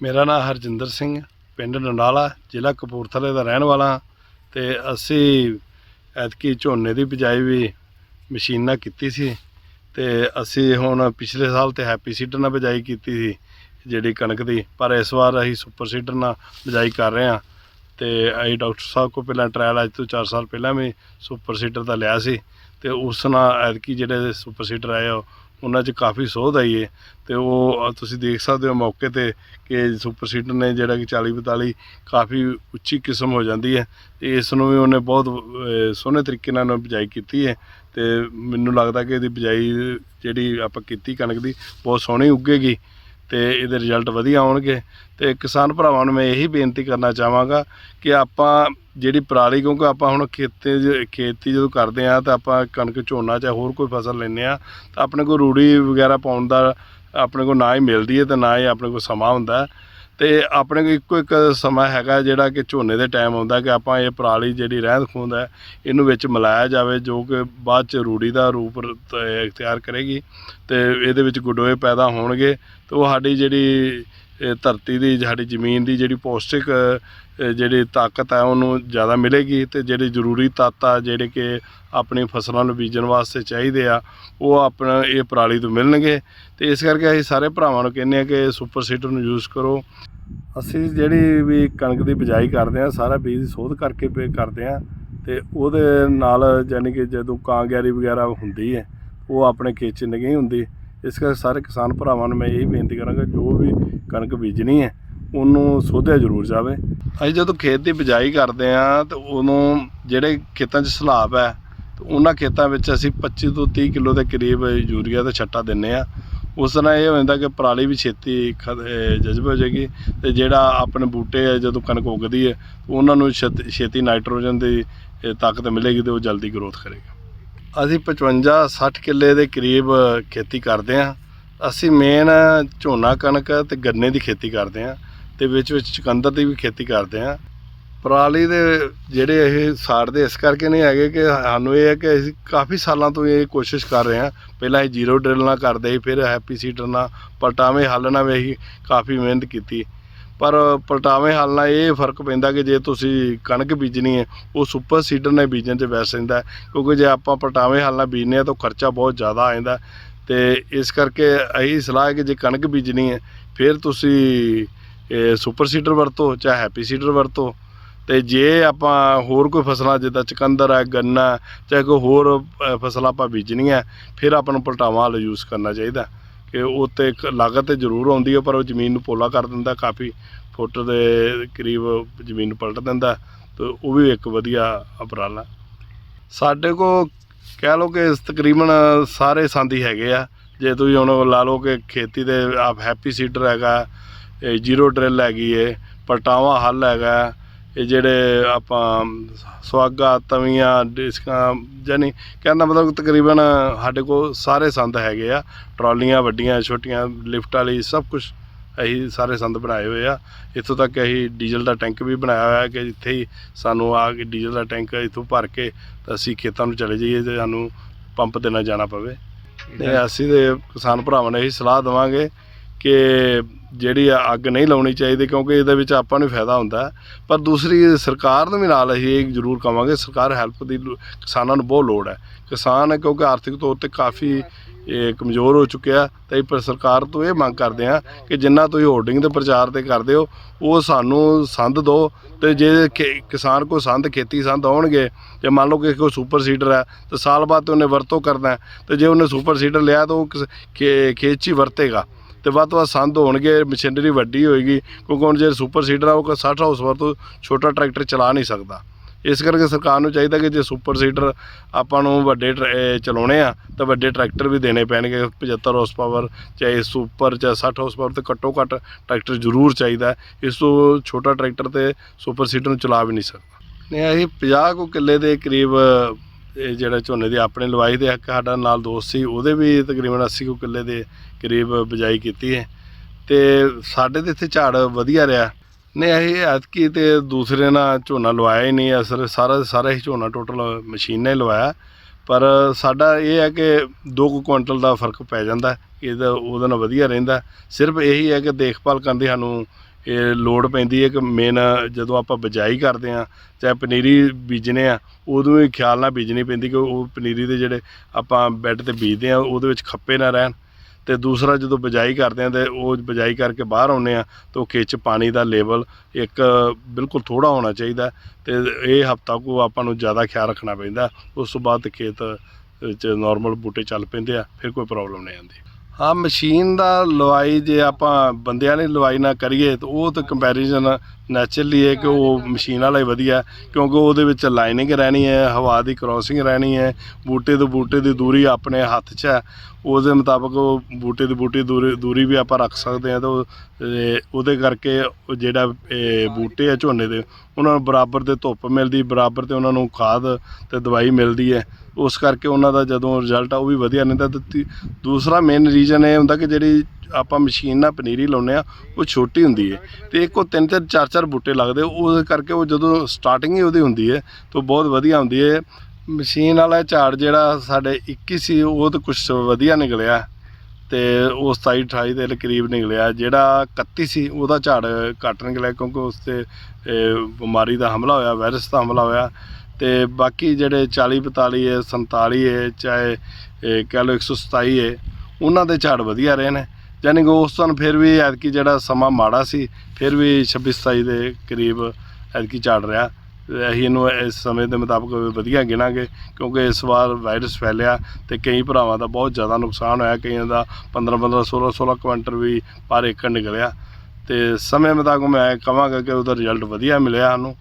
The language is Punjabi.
ਮੇਰਾ ਨਾਮ ਹਰਜਿੰਦਰ ਸਿੰਘ ਪਿੰਡ ਨੰਡਾਲਾ, ਜ਼ਿਲ੍ਹਾ ਕਪੂਰਥਲੇ ਦਾ ਰਹਿਣ ਵਾਲਾ ਹਾਂ ਤੇ ਅਸੀਂ ਐਤਕੀ ਝੋਨੇ ਦੀ ਬਿਜਾਈ ਵੀ ਮਸ਼ੀਨ ਨਾਲ ਕੀਤੀ ਸੀ ਤੇ ਅਸੀਂ ਹੁਣ ਪਿਛਲੇ ਸਾਲ ਤੇ ਹੈਪੀ ਸੀਡਰ ਨਾਲ ਬਿਜਾਈ ਕੀਤੀ ਸੀ ਜਿਹੜੀ ਕਣਕ ਦੀ, ਪਰ ਇਸ ਵਾਰ ਅਸੀਂ ਸੁਪਰ ਸੀਡਰ ਨਾਲ ਬਿਜਾਈ ਕਰ ਰਹੇ ਹਾਂ ਤੇ ਅਸੀਂ ਡਾਕਟਰ ਸਾਹਿਬ ਕੋਲ ਪਹਿਲਾਂ ਟ੍ਰਾਇਲ ਅੱਜ ਤੋਂ 4 ਸਾਲ ਪਹਿਲਾਂ ਵੀ ਸੁਪਰ ਸੀਡਰ ਦਾ ਲਿਆ ਸੀ ਤੇ ਉਸ ਨਾਲ ਐਤਕੀ ਜਿਹੜੇ ਸੁਪਰ ਸੀਡਰ ਆਏ ਆ ਉਹਨਾਂ 'ਚ ਕਾਫੀ ਸੋਧ ਆਈ ਹੈ ਤੇ ਉਹ ਤੁਸੀਂ ਦੇਖ ਸਕਦੇ ਹੋ ਮੌਕੇ ਤੇ ਕਿ ਸੁਪਰ ਸੀਡਰ ਨੇ ਜਿਹੜਾ ਕਿ 40 42 ਕਾਫੀ ਉੱਚੀ ਕਿਸਮ ਹੋ ਜਾਂਦੀ ਹੈ ਤੇ ਇਸ ਨੂੰ ਵੀ ਉਹਨੇ ਬਹੁਤ ਸੋਹਣੇ ਤਰੀਕੇ ਨਾਲ ਉਹਨੇ ਬਿਜਾਈ ਕੀਤੀ ਹੈ ਤੇ ਮੈਨੂੰ ਲੱਗਦਾ ਕਿ ਇਹਦੀ ਬਿਜਾਈ ਜਿਹੜੀ ਆਪਾਂ ਕੀਤੀ ਕਣਕ ਦੀ ਬਹੁਤ ਸੋਹਣੀ ਉੱਗੇਗੀ ਤੇ ਇਹਦੇ ਰਿਜ਼ਲਟ ਵਧੀਆ ਆਉਣਗੇ ਤੇ ਕਿਸਾਨ ਭਰਾਵਾਂ ਨੂੰ ਮੈਂ ਇਹੀ ਬੇਨਤੀ ਕਰਨਾ ਚਾਹਾਂਗਾ ਕਿ ਆਪਾਂ ਜਿਹੜੀ ਪਰਾਲੀ, ਕਿਉਂਕਿ ਆਪਾਂ ਹੁਣ ਖੇਤੇ 'ਚ- ਖੇਤੀ ਜਦੋਂ ਕਰਦੇ ਆ ਤਾਂ ਆਪਾਂ ਕਣਕ, ਝੋਨਾ ਚਾਹੇ ਹੋਰ ਕੋਈ ਫਸਲ ਲੈਂਦੇ ਆ ਤਾਂ ਆਪਣੇ ਕੋਲ ਰੂੜੀ ਵਗੈਰਾ ਪਾਉਣ ਦਾ ਆਪਣੇ ਕੋਲ ਨਾ ਹੀ ਮਿਲਦੀ ਹੈ ਤੇ ਨਾ ਹੀ ਆਪਣੇ ਕੋਲ ਸਮਾਂ ਹੁੰਦਾ ਹੈ। ਤੇ ਆਪਣੇ ਕੋਲ ਇੱਕੋ ਇੱਕ ਸਮਾਂ ਹੈਗਾ ਜਿਹੜਾ ਕਿ ਝੋਨੇ ਦੇ ਟਾਈਮ ਆਉਂਦਾ ਕਿ ਆਪਾਂ ਇਹ ਪਰਾਲੀ ਜਿਹੜੀ ਰਹਿੰਦ ਖੂੰਹਦ ਹੈ, ਇਹਨੂੰ ਵਿੱਚ ਮਿਲਾਇਆ ਜਾਵੇ ਜੋ ਕਿ ਬਾਅਦ ਚ ਰੂੜੀ ਦਾ ਰੂਪ ਰ- ਇਖਤਿਆਰ ਕਰੇਗੀ ਤੇ ਇਹਦੇ ਵਿੱਚ ਗੁਡੋਏ ਪੈਦਾ ਹੋਣਗੇ ਤੇ ਉਹ ਸਾਡੀ ਜਿਹੜੀ ਧਰਤੀ ਦੀ, ਸਾਡੀ ਜ਼ਮੀਨ ਦੀ ਜਿਹੜੀ ਪੌਸ਼ਟਿਕ ਜਿਹੜੀ ਤਾਕਤ ਹੈ ਉਹਨੂੰ ਜ਼ਿਆਦਾ ਮਿਲੇਗੀ ਤੇ ਜਿਹੜੇ ਜ਼ਰੂਰੀ ਤੱਤ ਆ, ਜਿਹੜੇ ਕਿ ਆਪਣੀ ਫਸਲਾਂ ਨੂੰ ਬੀਜਣ ਵਾਸਤੇ ਚਾਹੀਦੇ ਆ, ਉਹ ਆਪਣਾ ਇਹ ਪਰਾਲੀ ਤੋਂ ਮਿਲਣਗੇ। ਤੇ ਇਸ ਕਰਕੇ ਅਸੀਂ ਸਾਰੇ ਭਰਾਵਾਂ ਨੂੰ ਕਹਿੰਦੇ ਆ ਕਿ ਸੁਪਰ ਸੀਡਰ ਨੂੰ ਯੂਜ਼ ਕਰੋ। ਅਸੀਂ ਜਿਹੜੀ ਵੀ ਕਣਕ ਦੀ ਬਿਜਾਈ ਕਰਦੇ ਆ ਸਾਰਾ ਬੀਜ ਸੋਧ ਕਰਕੇ ਪੇ ਕਰਦੇ ਆ ਤੇ ਉਹਦੇ ਨਾਲ ਯਾਨੀ ਕਿ ਜਦੋਂ ਕਾਂਗਿਆਰੀ ਵਗੈਰਾ ਹੁੰਦੀ ਹੈ, ਉਹ ਆਪਣੇ ਖੇਤ 'ਚ ਨਹੀਂ ਹੁੰਦੀ। ਇਸ ਕਰਕੇ ਸਾਰੇ ਕਿਸਾਨ ਭਰਾਵਾਂ ਨੂੰ ਮੈਂ ਇਹ ਬੇਨਤੀ ਕਰਾਂਗਾ, ਜੋ ਵੀ ਕਣਕ ਬੀਜਣੀ ਹੈ ਉਹਨੂੰ ਸੋਧਿਆ ਜ਼ਰੂਰ ਜਾਵੇ। ਅਸੀਂ ਜਦੋਂ ਖੇਤ ਦੀ ਬਿਜਾਈ ਕਰਦੇ ਆ ਤਾਂ ਉਦੋਂ ਜਿਹੜੇ ਖੇਤਾਂ 'ਚ ਸਲਾਬ ਹੈ, ਤੇ ਉਹਨਾਂ ਖੇਤਾਂ ਵਿੱਚ ਅਸੀਂ 25 ਤੋਂ 30 ਕਿਲੋ ਦੇ ਕਰੀਬ ਯੂਰੀਆ ਦਾ ਛੱਟਾ ਦਿੰਨੇ ਆ ਉਸ ਤਰ੍ਹਾਂ ਇਹ ਹੋ ਜਾਂਦਾ ਕਿ ਪਰਾਲੀ ਵੀ ਛੇਤੀ ਖ- ਜਜ਼ਬ ਹੋ ਜਾਏਗੀ ਤੇ ਜਿਹੜਾ ਆਪਣੇ ਬੂਟੇ ਆ, ਜਦੋਂ ਕਣਕ ਉੱਗਦੀ ਹੈ, ਉਹਨਾਂ ਨੂੰ ਛੇਤੀ ਛੇਤੀ ਨਾਈਟ੍ਰੋਜਨ ਦੀ ਤਾਕਤ ਮਿਲੇਗੀ ਤੇ ਉਹ ਜਲਦੀ ਗਰੋਥ ਕਰੇਗਾ। ਅਸੀਂ 55 60 ਕਿੱਲੇ ਦੇ ਕਰੀਬ ਖੇਤੀ ਕਰਦੇ ਹਾਂ। ਅਸੀਂ ਮੇਨ ਝੋਨਾ ਕਣਕ ਤੇ ਗੰਨੇ ਦੀ ਖੇਤੀ ਕਰਦੇ ਹਾਂ। ਤੇ ਵਿੱਚ ਵਿੱਚ ਚੁਕੰਦਰ ਦੀ ਵੀ ਖੇਤੀ ਕਰਦੇ ਹਾਂ ਪਰਾਲੀ ਦੇ ਜਿਹੜੇ ਇਹ ਸਾੜਦੇ ਇਸ ਕਰਕੇ ਨਹੀਂ ਹੈਗੇ ਕਿ ਸਾਨੂੰ ਇਹ ਹੈ ਕਿ ਅਸੀਂ ਕਾਫੀ ਸਾਲਾਂ ਤੋਂ ਇਹ ਕੋਸ਼ਿਸ਼ ਕਰ ਰਹੇ ਹਾਂ। ਪਹਿਲਾਂ ਇਹ ਜ਼ੀਰੋ ਡਰਿਲ ਨਾਲ ਕਰਦੇ ਸੀ, ਫਿਰ ਹੈਪੀ ਸੀਡਰ ਨਾਲ, ਪਲਟਾਵੇਂ ਹੱਲ ਨਾਲ ਵੀ ਅਸੀਂ ਕਾਫੀ ਮਿਹਨਤ ਕੀਤੀ। ਪਰ ਪਲਟਾਵੇਂ ਹੱਲ ਨਾਲ ਇਹ ਫ਼ਰਕ ਪੈਂਦਾ ਕਿ ਜੇ ਤੁਸੀਂ ਕਣਕ ਬੀਜਣੀ ਹੈ, ਉਹ ਸੁਪਰ ਸੀਡਰ ਨਾਲ ਬੀਜਣ 'ਚ ਬੈਸ ਰਹਿੰਦਾ ਕਿਉਂਕਿ ਜੇ ਆਪਾਂ ਪਲਟਾਵੇਂ ਹੱਲ ਨਾਲ ਬੀਜਨੇ ਆ ਤਾਂ ਖਰਚਾ ਬਹੁਤ ਜ਼ਿਆਦਾ ਆ ਜਾਂਦਾ ਤੇ ਇਸ ਕਰਕੇ ਇਹੀ ਸਲਾਹ ਹੈ ਕਿ ਜੇ ਕਣਕ ਬੀਜਣੀ ਹੈ, ਫਿਰ ਤੁਸੀਂ ਇਹ ਸੁਪਰ ਸੀਡਰ ਵਰਤੋ ਚਾਹੇ ਹੈਪੀ ਸੀਡਰ ਵਰਤੋ ਤੇ ਜੇ ਆਪਾਂ ਹੋਰ ਕੋਈ ਫਸਲਾਂ ਜਿੱਦਾਂ ਚਕੰਦਰ ਹੈ ਗੰਨਾ ਚਾਹੇ ਕੋਈ ਹੋਰ ਅ, ਫਸਲਾਂ ਆਪਾਂ ਬੀਜਣੀਆਂ ਫਿਰ ਆਪਾਂ ਨੂੰ ਪਲਟਾਵਾਂ ਵਾਲਾ ਯੂਜ਼ ਕਰਨਾ ਚਾਹੀਦਾ। ਕਿ ਉਹ ਤੇ ਇੱਕ ਲਾਗਤ ਤੇ ਜ਼ਰੂਰ ਆਉਂਦੀ ਹੈ ਪਰ ਉਹ ਜ਼ਮੀਨ ਨੂੰ ਪੋਲਾ ਕਰ ਦਿੰਦਾ ਕਾਫੀ ਫੁੱਟ ਦੇ ਕਰੀਬ ਜ਼ਮੀਨ ਪਲਟ ਦਿੰਦਾ ਤੇ ਉਹ ਵੀ ਇੱਕ ਵਧੀਆ ਉਪਰਾਲਾ। ਸਾਡੇ ਕੋ ਕਹਿ ਲਓ ਕਿ ਤਕਰੀਬਨ ਸਾਰੇ ਸੰਦ ਹੀ ਹੈਗੇ ਆ। ਜੇ ਤੁਸੀਂ ਹੁਣ ਲਾ ਲਓ ਕਿ ਖੇਤੀ ਦੇ ਆਪ ਹੈਪੀ ਸੀਡਰ ਹੈਗਾ ਇਹ ਜ਼ੀਰੋ ਡਰਿਲ ਹੈਗੀ ਏ ਪਲਟਾਵਾਂ ਹੱਲ ਹੈਗਾ ਇਹ ਜਿਹੜੇ ਆਪਾਂ ਸੁਆਗਾ ਤਵੀਆਂ ਡਿਸਕਾਂ ਜਾਨੀ ਕਹਿੰਦਾ ਮਤਲਬ ਤਕਰੀਬਨ ਸਾਡੇ ਕੋਲ ਸਾਰੇ ਸੰਦ ਹੈਗੇ ਆ ਟਰਾਲੀਆਂ ਵੱਡੀਆਂ ਛੋਟੀਆਂ ਲਿਫਟ ਵਾਲੀ ਸਭ ਕੁਝ ਅਸੀਂ ਸਾਰੇ ਸੰਦ ਬਣਾਏ ਹੋਏ ਆ। ਇੱਥੋਂ ਤੱਕ ਅਸੀਂ ਡੀਜ਼ਲ ਦਾ ਟੈਂਕ ਵੀ ਬਣਾਇਆ ਹੋਇਆ ਕਿ ਜਿੱਥੇ ਹੀ ਸਾਨੂੰ ਆ ਕੇ ਡੀਜ਼ਲ ਦਾ ਟੈਂਕ ਇੱਥੋਂ ਭਰ ਕੇ ਤਾਂ ਅਸੀਂ ਖੇਤਾਂ ਨੂੰ ਚਲੇ ਜਾਈਏ ਤੇ ਸਾਨੂੰ ਪੰਪ ਤੇ ਨਾ ਜਾਣਾ ਪਵੇ। ਤੇ ਅਸੀਂ ਤੇ ਕਿਸਾਨ ਭਰਾਵਾਂ ਨੂੰ ਇਹੀ ਸਲਾਹ ਦੇਵਾਂਗੇ ਕਿ ਜਿਹੜੀ ਆ ਅੱਗ ਨਹੀਂ ਲਾਉਣੀ ਚਾਹੀਦੀ ਕਿਉਂਕਿ ਇਹਦੇ ਵਿੱਚ ਆਪਾਂ ਨੂੰ ਫਾਇਦਾ ਹੁੰਦਾ ਪਰ ਦੂਸਰੀ ਸਰਕਾਰ ਨੂੰ ਵੀ ਨਾਲ ਅਸੀਂ ਇਹ ਜ਼ਰੂਰ ਕਵਾਂਗੇ ਸਰਕਾਰ ਹੈਲਪ ਦੀ ਕਿਸਾਨਾਂ ਨੂੰ ਬਹੁਤ ਲੋੜ ਹੈ। ਕਿਸਾਨ ਕਿਉਂਕਿ ਆਰਥਿਕ ਤੌਰ ਤੇ ਕਾਫੀ ਇਹ ਕਮਜ਼ੋਰ ਹੋ ਚੁੱਕਿਆ ਤੇ ਪਰ ਸਰਕਾਰ ਤੋਂ ਇਹ ਮੰਗ ਕਰਦੇ ਆ ਕਿ ਜਿੰਨਾ ਤੁਸੀਂ ਹੋਰਡਿੰਗ ਦੇ ਪ੍ਰਚਾਰ ਤੇ ਕਰਦੇ ਹੋ ਉਹ ਸਾਨੂੰ ਸੰਦ ਦਿਓ ਤੇ ਜੇ ਖੇ- ਕਿਸਾਨ ਕੋ ਸੰਦ ਖੇਤੀ ਸੰਦ ਆਉਣਗੇ ਜੇ ਮੰਨ ਲਓ ਕਿ ਕੋਈ ਸੁਪਰ ਸੀਡਰ ਹੈ ਤੇ ਸਾਲ ਬਾਅਦ ਤੇ ਉਹਨੇ ਵਰਤੋਂ ਕਰਨਾ ਹੈ, ਤੇ ਜੇ ਉਹਨੇ ਸੁਪਰ ਸੀਡਰ ਲਿਆ ਤਾਂ ਉਹ ਕਿਸ- ਖੇ- ਖੇਤ 'ਚ ਹੀ ਵਰਤੇਗਾ। ਤੇ ਵੱਧ ਤੋਂ ਵੱਧ ਸੰਦ ਹੋਣਗੇ, ਮਸ਼ੀਨਰੀ ਵੱਡੀ ਹੋਏਗੀ, ਕਿਉਂਕਿ ਹੁਣ ਜੇ ਸੁਪਰ ਸੀਡਰ ਆ ਉਹ 60 ਹਾਊਸ ਪਾਵਰ ਤੋਂ ਛੋਟਾ ਟਰੈਕਟਰ ਚਲਾ ਨਹੀਂ ਸਕਦਾ। ਇਸ ਕਰਕੇ ਸਰਕਾਰ ਨੂੰ ਚਾਹੀਦਾ ਕਿ ਜੇ ਸੁਪਰ ਸੀਡਰ ਆਪਾਂ ਨੂੰ ਵੱਡੇ ਟਰੈ- ਚਲਾਉਣੇ ਆ, ਤਾਂ ਵੱਡੇ ਟਰੈਕਟਰ ਵੀ ਦੇਣੇ ਪੈਣਗੇ 75 ਹਾਊਸ ਪਾਵਰ ਚਾਹੇ ਸੁਪਰ ਚਾਹੇ 60 ਹਾਊਸ ਪਾਵਰ ਤੇ ਘੱਟੋ ਘੱਟ ਟਰੈਕਟਰ ਜ਼ਰੂਰ ਚਾਹੀਦਾ ਇਸ ਤੋਂ ਛੋਟਾ ਟਰੈਕਟਰ ਤੇ ਸੁਪਰ ਸੀਡਰ ਨੂੰ ਚਲਾ ਵੀ ਨਹੀਂ ਸਕਦਾ। ਨਹੀਂ, ਅਸੀਂ 50 ਕੁ ਕਿੱਲੇ ਦੇ ਕਰੀਬ ਇਹ ਜਿਹੜਾ ਝੋਨੇ ਦੀ ਆਪਣੇ ਲਵਾਈ ਦੇ ਇੱਕ ਸਾਡਾ ਨਾਲ ਦੋਸਤ ਸੀ, ਉਹਦੇ ਵੀ ਤਕਰੀਬਨ 80 ਕੁ ਕਿੱਲੇ ਦੇ ਕਰੀਬ ਬਿਜਾਈ ਕੀਤੀ ਹੈ। ਤੇ ਸਾਡੇ ਤੇ ਇੱਥੇ ਝਾੜ ਵਧੀਆ ਰਿਹਾ। ਨਹੀਂ ਇਹ ਐਤਕੀ ਤੇ ਦੂਸਰੇ ਨਾਲ ਝੋਨਾ ਲਵਾਇਆ ਹੀ ਨਹੀਂ ਅਸਰ ਸਾਰਾ ਸਾਰਾ ਹੀ ਝੋਨਾ ਟੋਟਲ ਮਸ਼ੀਨ ਨੇ ਲਵਾਇਆ। ਪਰ ਸਾਡਾ ਇਹ ਹੈ ਕਿ 2 ਕੁਇੰਟਲ ਦਾ ਫ਼ਰਕ ਪੈ ਜਾਂਦਾ, ਇਹਦਾ ਉਹਦੇ ਨਾਲ ਵਧੀਆ ਰਹਿੰਦਾ। ਸਿਰਫ ਇਹੀ ਹੈ ਕਿ ਦੇਖਭਾਲ ਕਰਨ ਦੀ ਸਾਨੂੰ ਇਹ ਲੋੜ ਪੈਂਦੀ ਹੈ ਕਿ ਮੇਨ ਜਦੋਂ ਆਪਾਂ ਬਿਜਾਈ ਕਰਦੇ ਆ ਚਾਹੇ ਪਨੀਰੀ ਬੀਜਨੇ ਆ, ਉਦੋਂ ਹੀ ਖਿਆਲ ਨਾਲ ਬੀਜਣੀ ਪੈਂਦੀ ਕਿ ਉਹ ਪਨੀਰੀ ਦੇ ਜਿਹੜੇ ਆਪਾਂ ਬੈੱਡ ਤੇ ਬੀਜਦੇ ਆ ਉਹਦੇ ਵਿੱਚ ਖੱਪੇ ਨਾ ਰਹਿਣ। ਤੇ ਦੂਸਰਾ ਜਦੋਂ ਬਿਜਾਈ ਕਰਦੇ ਆ ਤੇ ਉਹ ਬਿਜਾਈ ਕਰਕੇ ਬਾਹਰ ਆਉਂਦੇ ਆ ਤਾਂ ਉਹ ਖੇਤ 'ਚ ਪਾਣੀ ਦਾ ਲੈਵਲ ਇੱਕ ਬਿਲਕੁਲ ਥੋੜਾ ਹੋਣਾ ਚਾਹੀਦਾ ਤੇ ਇਹ ਹਫਤਾ ਕੋ ਆਪਾਂ ਨੂੰ ਜ਼ਿਆਦਾ ਖਿਆਲ ਰੱਖਣਾ ਪੈਂਦਾ ਉਸ ਤੋਂ ਬਾਅਦ ਖੇਤ ਵਿੱਚ ਨਾਰਮਲ ਬੂਟੇ ਚੱਲ ਪੈਂਦੇ ਆ, ਫਿਰ ਕੋਈ ਪ੍ਰੋਬਲਮ ਨਹੀਂ ਆਉਂਦੀ। ਹਾਂ ਮਸ਼ੀਨ ਦਾ ਲਵਾਈ ਜੇ ਆਪਾਂ ਬੰਦਿਆਂ ਨੇ ਲਵਾਈ ਨਾ ਕਰੀਏ ਤਾਂ ਉਹ ਤਾਂ ਕੰਪੈਰੀਜ਼ਨ ਨੈਚੁਰਲੀ ਹੈ ਕਿ ਉਹ ਮਸ਼ੀਨ ਵਾਲਾ ਹੀ ਵਧੀਆ ਕਿਉਂਕਿ ਉਹਦੇ ਵਿੱਚ ਲਾਈਨਿੰਗ ਰਹਿਣੀ ਹੈ, ਹਵਾ ਦੀ ਕ੍ਰਾਸਿੰਗ ਰਹਿਣੀ ਹੈ, ਬੂਟੇ ਤੋਂ ਬੂਟੇ ਦੀ ਦੂਰੀ ਆਪਣੇ ਹੱਥ 'ਚ ਹੈ। ਉਸ ਦੇ ਮੁਤਾਬਕ ਉਹ ਬੂਟੇ ਦੀ ਬੂਟੇ ਦੂਰੀ ਦੂਰੀ ਵੀ ਆਪਾਂ ਰੱਖ ਸਕਦੇ ਹਾਂ ਤਾਂ ਉਹ, ਇਹ, ਉਹਦੇ ਕਰਕੇ ਉਹ ਜਿਹੜਾ ਇਹ, ਬੂਟੇ ਆ ਝੋਨੇ ਦੇ ਉਹਨਾਂ ਨੂੰ ਬਰਾਬਰ 'ਤੇ ਧੁੱਪ ਮਿਲਦੀ ਬਰਾਬਰ ਤੇ ਉਹਨਾਂ ਨੂੰ ਖਾਦ ਤੇ ਦਵਾਈ ਮਿਲਦੀ ਹੈ। ਉਸ ਕਰਕੇ ਉਹਨਾਂ ਦਾ ਜਦੋਂ ਰਿਜ਼ਲਟ ਆ ਉਹ ਵੀ ਵਧੀਆ ਰਹਿੰਦਾ। ਤੇ ਤੀ- ਦੂਸਰਾ ਮੇਨ ਰੀਜ਼ਨ ਇਹ ਹੁੰਦਾ ਕਿ ਜਿਹੜੀ ਆਪਾਂ ਮਸ਼ੀਨ ਨਾਲ ਪਨੀਰੀ ਲਾਉਂਦੇ ਆ ਉਹ ਛੋਟੀ ਹੁੰਦੀ ਹੈ। ਤੇ ਇੱਕੋ ਤਿੰਨ ਤਿੰਨ ਚਾਰ ਚਾਰ ਬੂਟੇ ਲੱਗਦੇ ਉਹਦੇ ਕਰਕੇ ਉਹ ਜਦੋਂ ਸਟਾਰਟਿੰਗ ਹੀ ਉਹਦੀ ਹੁੰਦੀ ਹੈ ਤਾਂ ਬਹੁਤ ਵਧੀਆ ਹੁੰਦੀ ਹੈ। ਮਸ਼ੀਨ ਵਾਲਾ ਝਾੜ ਜਿਹੜਾ ਸਾਡੇ 21 ਸੀ, ਉਹ ਤਾਂ ਕੁਝ ਵਧੀਆ ਨਿਕਲਿਆ। ਤੇ ਉਹ 27 28 ਦੇ ਕਰੀਬ ਨਿਕਲਿਆ। ਜਿਹੜਾ 31 ਸੀ, ਉਹਦਾ ਝਾੜ ਘੱਟ ਨਿਕਲਿਆ ਕਿਉਂਕਿ ਉਸ ਤੇ ਬਿਮਾਰੀ ਦਾ ਹਮਲਾ ਹੋਇਆ, ਵਾਇਰਸ ਦਾ ਹਮਲਾ ਹੋਇਆ। ਤੇ ਬਾਕੀ ਜਿਹੜੇ 40 45 ਹੈ 47 ਹੈ, ਚਾਹੇ ਇਹ ਕਹਿ ਲਓ 127 ਹੈ, ਉਹਨਾਂ ਦੇ ਝਾੜ ਵਧੀਆ ਰਹੇ ਨੇ। ਯਾਨੀ ਕਿ ਉਸ ਤੋਂ ਫਿਰ ਵੀ ਐਤਕੀ ਜਿਹੜਾ ਸਮਾਂ ਮਾੜਾ ਸੀ, ਫਿਰ ਵੀ 26 27 ਦੇ ਕਰੀਬ ਐਤਕੀ ਝਾੜ ਰਿਹਾ। ਅਸੀਂ ਇਹਨੂੰ ਇਸ ਸਮੇਂ ਦੇ ਮੁਤਾਬਕ ਵਧੀਆ ਗਿਣਾਂਗੇ, ਕਿਉਂਕਿ ਇਸ ਵਾਰ ਵਾਇਰਸ ਫੈਲਿਆ ਤੇ ਕਈ ਭਰਾਵਾਂ ਦਾ ਬਹੁਤ ਜ਼ਿਆਦਾ ਨੁਕਸਾਨ ਹੋਇਆ, ਕਈਆਂ ਦਾ 15 15 16 16 ਕੁਇੰਟਲ ਵੀ ਪਰ ਏਕੜ ਨਿਕਲਿਆ। ਤੇ ਸਮੇਂ ਮੁਤਾਬਕ ਮੈਂ ਕਹਾਂਗਾ ਕਿ ਉਹਦਾ ਰਿਜ਼ਲਟ ਵਧੀਆ ਮਿਲਿਆ ਸਾਨੂੰ।